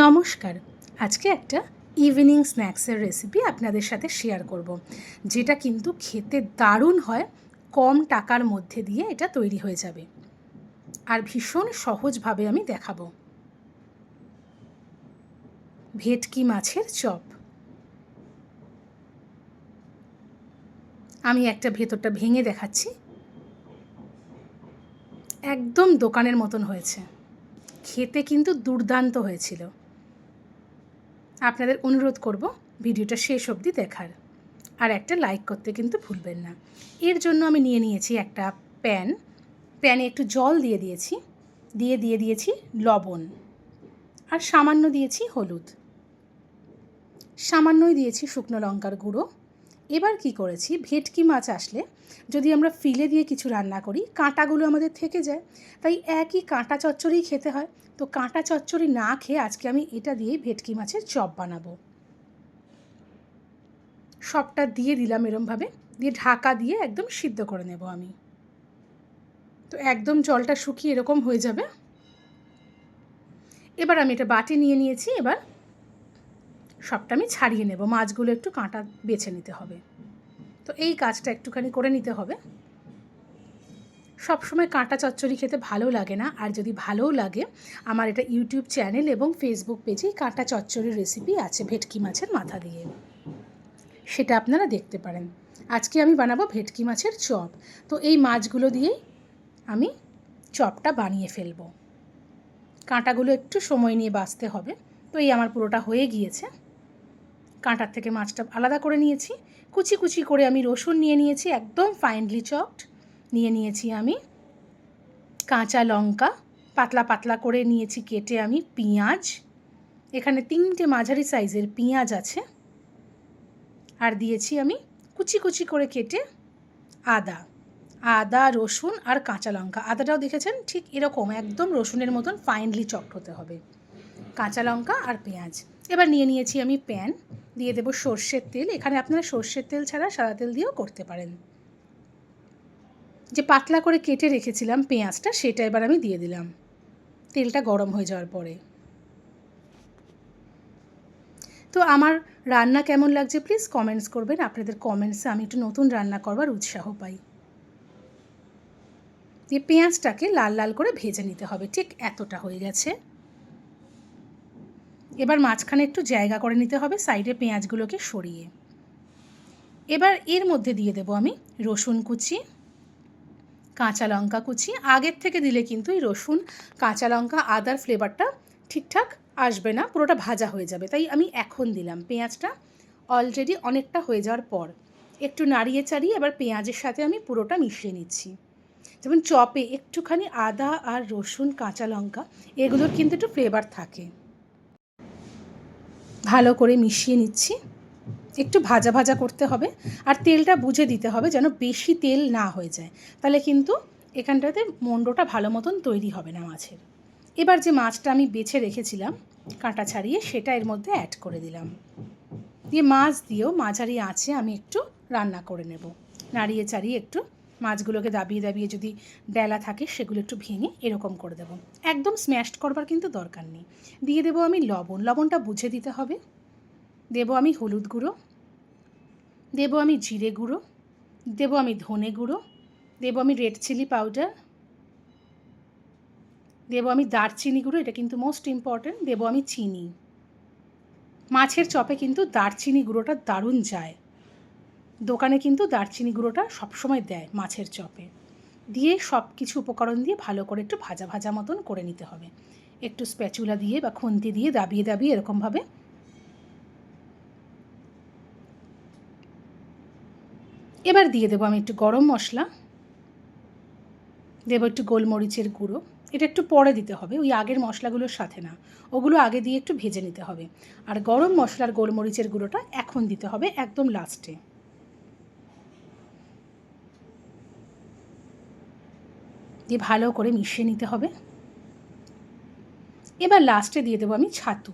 নমস্কার। আজকে একটা ইভিনিং স্ন্যাক্সের রেসিপি আপনাদের সাথে শেয়ার করব, যেটা কিন্তু খেতে দারুণ হয়, কম টাকার মধ্যে দিয়ে এটা তৈরি হয়ে যাবে। আর ভীষণ সহজভাবে আমি দেখাবো। ভেটকি মাছের চপ। আমি একটা ভেতরটা ভেঙে দেখাচ্ছি। একদম দোকানের মতন হয়েছে। খেতে কিন্তু দুর্দান্ত হয়েছিল। আপনাদের অনুরোধ করব ভিডিওটা শেষ অবধি দেখার। আর একটা লাইক করতে কিন্তু ভুলবেন না। এর জন্য আমি নিয়ে নিয়েছি একটা প্যান। প্যানে একটু জল দিয়ে দিয়েছি। দিয়ে দিয়ে দিয়েছি লবণ। আর সামান্য দিয়েছি হলুদ। সামান্যই দিয়েছি শুকনো লঙ্কার গুঁড়ো। এবার কি করেছি? ভেটকি মাছ আসলে যদি আমরা ফিলে দিয়ে কিছু রান্না করি, কাঁটাগুলো আমাদের থেকে যায়। তাই একই কাঁটা চচ্চড়ি খেতে হয়। তো কাঁটা চচ্চড়ি না খেয়ে আজকে আমি এটা দিয়েই ভেটকি মাছের চপ বানাবো। সবটা দিয়ে দিলাম এরমভাবে। দিয়ে ঢাকা দিয়ে একদম সিদ্ধ করে নেব আমি। তো একদম জলটা শুকিয়ে এরকম হয়ে যাবে। এবার আমি এটা বাটি নিয়ে নিয়েছি। এবার সবটা আমি ছাড়িয়ে নেব, মাছগুলো একটু কাঁটা বেছে নিতে হবে। তো এই কাজটা একটুখানি করে নিতে হবে। সবসময় কাঁটা চচ্চড়ি খেতে ভালো লাগে না, আর যদি ভালোও লাগে, আমার এটা ইউটিউব চ্যানেল এবং ফেসবুক পেজেই কাঁটা চচ্চড়ির রেসিপি আছে ভেটকি মাছের মাথা দিয়ে। সেটা আপনারা দেখতে পারেন। আজকে আমি বানাবো ভেটকি মাছের চপ। তো এই মাছগুলো দিয়েই আমি চপটা বানিয়ে ফেলব। কাঁটাগুলো একটু সময় নিয়ে বাঁচতে হবে। তো এই আমার পুরোটা হয়ে গিয়েছে। কাঁটার থেকে মাছটা আলাদা করে নিয়েছি। কুচি কুচি করে আমি রসুন নিয়ে নিয়েছি, একদম ফাইনলি চপড নিয়ে নিয়েছি আমি কাঁচা লঙ্কা, পাতলা পাতলা করে নিয়েছি কেটে আমি পেঁয়াজ। এখানে তিনটে মাঝারি সাইজের পেঁয়াজ আছে। আর দিয়েছি আমি কুচি কুচি করে কেটে আদা। আদা, রসুন আর কাঁচা লঙ্কা। আদাটাও দেখেছেন? ঠিক এরকম, একদম রসুনের মতন ফাইনলি চপড হতে হবে। কাঁচা লঙ্কা আর পেঁয়াজ। এবার নিয়ে নিয়েছি আমি প্যান। দিয়ে দেবো সর্ষের তেল। এখানে আপনারা সর্ষের তেল ছাড়া সাদা তেল দিয়েও করতে পারেন। যে পাতলা করে কেটে রেখেছিলাম পেঁয়াজটা, সেটা এবার আমি দিয়ে দিলাম। তেলটা গরম হয়ে যাওয়ার পরে। তো আমার রান্না কেমন লাগছে প্লিজ কমেন্টস করবেন। আপনাদের কমেন্টসে আমি একটু নতুন রান্না করবার উৎসাহ পাই। দিয়ে পেঁয়াজটাকে লাল লাল করে ভেজে নিতে হবে। ঠিক এতটা হয়ে গেছে। এবার মাঝখানে একটু জায়গা করে নিতে হবে, সাইডে পেঁয়াজগুলোকে সরিয়ে। এবার এর মধ্যে দিয়ে দেবো আমি রসুন কুচি, কাঁচা লঙ্কা কুচি। আগের থেকে দিলে কিন্তু এই রসুন, কাঁচা লঙ্কা, আদার ফ্লেভারটা ঠিকঠাক আসবে না, পুরোটা ভাজা হয়ে যাবে। তাই আমি এখন দিলাম পেঁয়াজটা। অলরেডি অনেকটা হয়ে যাওয়ার পর একটু নাড়িয়ে চাড়িয়ে এবার পেঁয়াজের সাথে আমি পুরোটা মিশিয়ে নিচ্ছি। যেমন চপে একটুখানি আদা আর রসুন, কাঁচা লঙ্কা, এগুলোর কিন্তু একটু ফ্লেভার থাকে। ভালো করে মিশিয়ে নিচ্ছি। একটু ভাজা ভাজা করতে হবে আর তেলটা বুঝে দিতে হবে যেন বেশি তেল না হয়ে যায়। তাহলে কিন্তু এখানটাতে মন্ডটা ভালো মতন তৈরি হবে না মাছের। এবার যে মাছটা আমি বেছে রেখেছিলাম, কাঁটা ছাড়িয়ে সেটা এর মধ্যে অ্যাড করে দিলাম। দিয়ে মাছ দিয়েও মাঝারি আঁচে আমি একটু রান্না করে নেব। নাড়িয়ে চাড়িয়ে একটু মাছগুলোকে দাবিয়ে দাবিয়ে যদি ডেলা থাকে, সেগুলো একটু ভেঙে এরকম করে দেবো। একদম স্ম্যাশড করবার কিন্তু দরকার নেই। দিয়ে দেবো আমি লবণ। লবণটা বুঝে দিতে হবে। দেবো আমি হলুদ গুঁড়ো। দেবো আমি জিরে গুঁড়ো। দেবো আমি ধনে গুঁড়ো। দেবো আমি রেড চিলি পাউডার দেবো আমি দারচিনি গুঁড়ো, এটা কিন্তু মোস্ট ইম্পর্ট্যান্ট দেবো আমি চিনি। মাছের চপে কিন্তু দারচিনি গুঁড়োটা দারুণ যায়। দোকানে কিন্তু দারচিনি গুঁড়োটা সবসময় দেয় মাছের চপে। দিয়ে সব কিছু উপকরণ দিয়ে ভালো করে একটু ভাজা ভাজা মতন করে নিতে হবে। একটু স্প্যাচুলা দিয়ে বা খুন্তি দিয়ে দাবিয়ে দাবিয়ে এরকমভাবে এবার দিয়ে দেবো আমি একটু গরম মশলা। দেবো একটু গোলমরিচের গুঁড়ো। এটা একটু পরে দিতে হবে, ওই আগের মশলাগুলোর সাথে না। ওগুলো আগে দিয়ে একটু ভেজে নিতে হবে। আর গরম মশলার গোলমরিচের গুঁড়োটা এখন দিতে হবে একদম লাস্টে। দিয়ে ভালো করে মিশিয়ে নিতে হবে। এবার লাস্টে দিয়ে দেবো আমি ছাতু।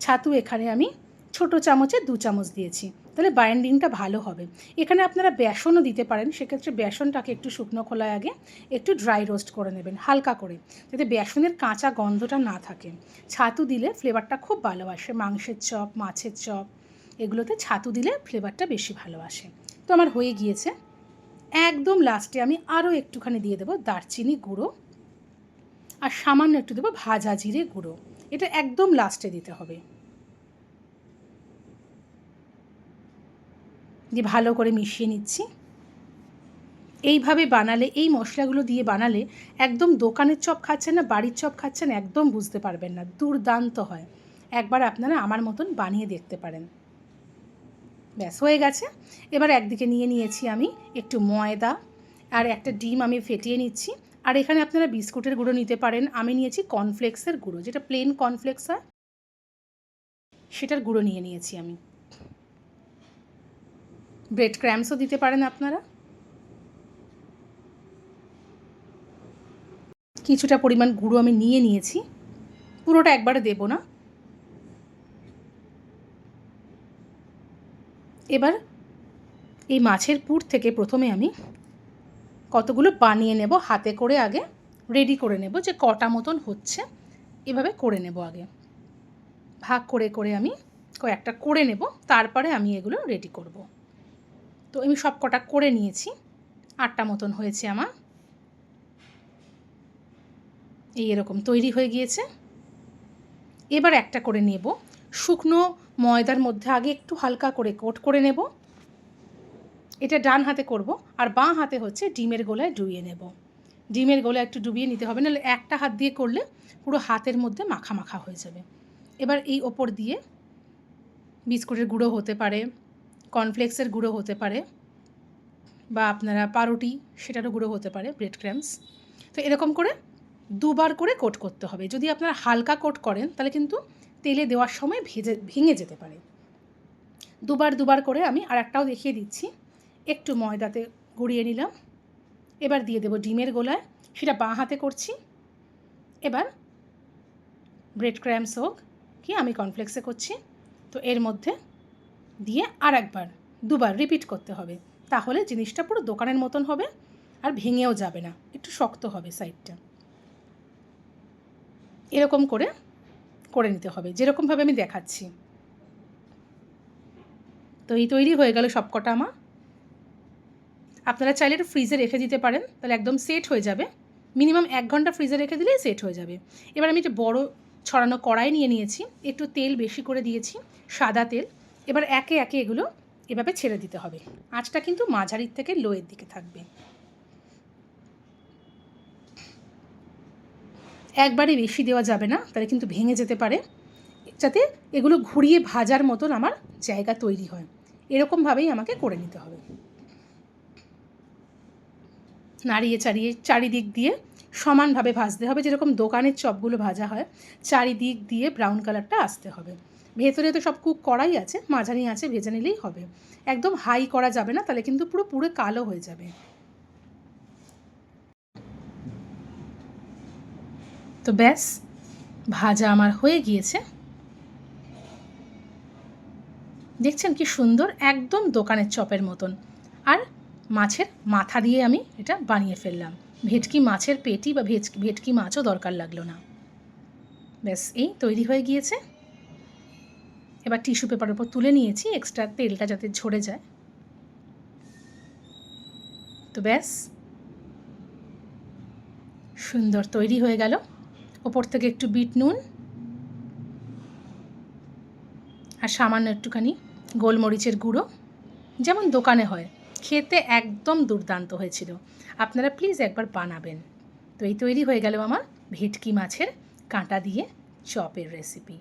ছাতু এখানে আমি ছোটো চামচে দু চামচ দিয়েছি। তাহলে বাইন্ডিংটা ভালো হবে। এখানে আপনারা বেসনও দিতে পারেন, সেক্ষেত্রে বেসনটাকে একটু শুকনো খোলায় আগে একটু ড্রাই রোস্ট করে নেবেন, হালকা করে, যাতে বেসনের কাঁচা গন্ধটা না থাকে। ছাতু দিলে ফ্লেভারটা খুব ভালো আসে, মাংসের চপ, মাছের চপ, এগুলোতে ছাতু দিলে ফ্লেভারটা বেশি ভালো আসে। তো আমার হয়ে গিয়েছে। একদম লাস্টে আমি আরও একটুখানি দিয়ে দেবো দারচিনি গুঁড়ো আর সামান্য একটু দেবো ভাজা জিরে গুঁড়ো। এটা একদম লাস্টে দিতে হবে। দিয়ে ভালো করে মিশিয়ে নিচ্ছি। এইভাবে বানালে, এই মশলাগুলো দিয়ে বানালে একদম দোকানের চপ খাচ্ছেন না, বাড়ির চপ খাচ্ছেন, একদম বুঝতে পারবেন না, দুর্দান্ত হয়। একবার আপনারা আমার মতন বানিয়ে দেখতে পারেন। ব্যাস, হয়ে গেছে। এবার একদিকে নিয়ে নিয়েছি আমি একটু ময়দা আর একটা ডিম আমি ফেটিয়ে নিচ্ছি। আর এখানে আপনারা বিস্কুটের গুঁড়ো নিতে পারেন। আমি নিয়েছি কর্নফ্লেক্সের গুঁড়ো, যেটা প্লেন কর্নফ্লেক্স হয়। সেটার গুঁড়ো নিয়ে নিয়েছি আমি। ব্রেড ক্র্যাম্পসও দিতে পারেন আপনারা। কিছুটা পরিমাণ গুঁড়ো আমি নিয়ে নিয়েছি। পুরোটা একবারে দেব না। এবার এই মাছের পুর থেকে প্রথমে আমি কতগুলো বানিয়ে নেব, হাতে করে আগে রেডি করে নেব, যে কটা মতন হচ্ছে, এভাবে করে নেব আগে। ভাগ করে করে আমি কয়েকটা করে নেব, তারপরে আমি এগুলো রেডি করব। তো আমি সব কটা করে নিয়েছি, আটটা মতন হয়েছে আমার। এই এরকম তৈরি হয়ে গিয়েছে। এবার একটা করে নেব, শুকনো ময়দার মধ্যে আগে একটু হালকা করে কোট করে নেব। এটা ডান হাতে করব আর বাঁ হাতে হচ্ছে ডিমের গোলায় ডুবিয়ে নেব। ডিমের গোলায় একটু ডুবিয়ে নিতে হবে, নাহলে একটা হাত দিয়ে করলে পুরো হাতের মধ্যে মাখা মাখা হয়ে যাবে। এবার এই ওপর দিয়ে বিস্কুটের গুঁড়ো হতে পারে, কর্নফ্লেক্সের গুঁড়ো হতে পারে, বা আপনারা পাউরুটি সেটারও গুঁড়ো হতে পারে, ব্রেড ক্র্যাম্পস তো এরকম করে দুবার করে কোট করতে হবে। যদি আপনারা হালকা কোট করেন, তাহলে কিন্তু তেলে দেওয়ার সময় ভেজে, ভেঙে যেতে পারে। দুবার দুবার করে আমি আর একটাও দেখিয়ে দিচ্ছি। একটু ময়দাতে গুঁড়িয়ে নিলাম। এবার দিয়ে দেবো ডিমের গোলায়। সেটা বাঁ হাতে করছি। এবার ব্রেড ক্র্যাম্পস হোক কি আমি কর্নফ্লেক্সে করছি। তো এর মধ্যে দিয়ে আর একবার দুবার রিপিট করতে হবে। তাহলে জিনিসটা পুরো দোকানের মতন হবে আর ভেঙেও যাবে না। একটু শক্ত হবে সাইডটা এরকম করে করে নিতে হবে, যেরকমভাবে আমি দেখাচ্ছি। তো এই তৈরি হয়ে গেল সবকটা আমার। আপনারা চাইলে একটু ফ্রিজে রেখে দিতে পারেন, তাহলে একদম সেট হয়ে যাবে। মিনিমাম এক ঘণ্টা ফ্রিজে রেখে দিলেই সেট হয়ে যাবে। এবার আমি একটা বড় ছড়ানো কড়াই নিয়ে নিয়েছি, একটু তেল বেশি করে দিয়েছি, সাদা তেল। এবার একে একে এগুলো এভাবে ছেড়ে দিতে হবে। আঁচটা কিন্তু মাঝারির থেকে লোয়ের দিকে থাকবে। একবারে বেশি দেওয়া যাবে না, তাহলে কিন্তু ভেঙে যেতে পারে। যাতে এগুলো ঘুরিয়ে ভাজার মতন আমার জায়গা তৈরি হয়। এরকমভাবেই আমাকে করে নিতে হবে। নাড়িয়ে চাড়িয়ে চারিদিক দিয়ে সমানভাবে ভাজতে হবে। যেরকম দোকানের চপগুলো ভাজা হয়, চারিদিক দিয়ে ব্রাউন কালারটা আসতে হবে। ভেতরে তো সব কুক করাই আছে, মাঝারি আছে ভেজে নিলেই হবে। একদম হাই করা যাবে না, তাহলে কিন্তু পুরো পুরো কালো হয়ে যাবে। তো ব্যাস, ভাজা আমার হয়ে গিয়েছে। দেখছেন কি সুন্দর, একদম দোকানের চপের মতন। আর মাছের মাথা দিয়ে আমি এটা বানিয়ে ফেললাম। ভেটকি মাছের পেটি বা ভেজ, ভেটকি মাছও দরকার লাগল না। ব্যাস, এই তৈরি হয়ে গিয়েছে। এবার টিস্যু পেপারের উপর তুলে নিয়েছি, এক্সট্রা তেলটা যাতে ঝরে যায়। তো ব্যাস, সুন্দর তৈরি হয়ে গেল। ওপর থেকে একটু বিট নুন আর সামান্য একটুখানি গোলমরিচের গুঁড়ো। যেমন দোকানে হয়, খেতে একদম দুর্দান্ত হয়েছিল। আপনারা প্লিজ একবার বানাবেন। তো এই তৈরি হয়ে গেল আমার ভেটকি মাছের কাঁটা দিয়ে চপের রেসিপি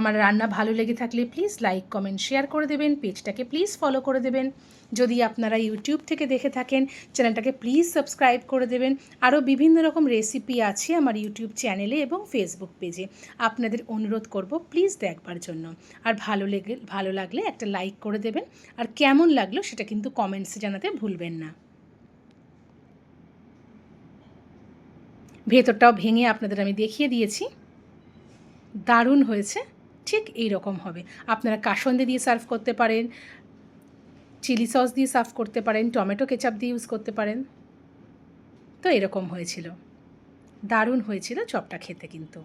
আমার রান্না ভালো লেগে থাকলে প্লিজ লাইক কমেন্ট শেয়ার করে দেবেন। পেজটাকে প্লিজ ফলো করে দেবেন। যদি আপনারা ইউটিউব থেকে দেখে থাকেন, চ্যানেলটাকে প্লিজ সাবস্ক্রাইব করে দেবেন। আরও বিভিন্ন রকম রেসিপি আছে আমার ইউটিউব চ্যানেলে এবং ফেসবুক পেজে আপনাদের অনুরোধ করব প্লিজ দেখবার জন্য। আর ভালো লেগে, ভালো লাগলে একটা লাইক করে দেবেন। আর কেমন লাগল সেটা কিন্তু কমেন্টসে জানাতে ভুলবেন না। ভেতরটাও ভেঙে আপনাদের আমি দেখিয়ে দিয়েছি। দারুণ হয়েছে। ঠিক এই রকম হবে। আপনারা কাসন্দে দিয়ে সার্ভ করতে পারেন, চিলি সস দিয়ে সার্ভ করতে পারেন, টমেটো কেচাপ দিয়ে ইউজ করতে পারেন। তো এরকম হয়েছিল। দারুণ হয়েছিল চপটা খেতে কিন্তু।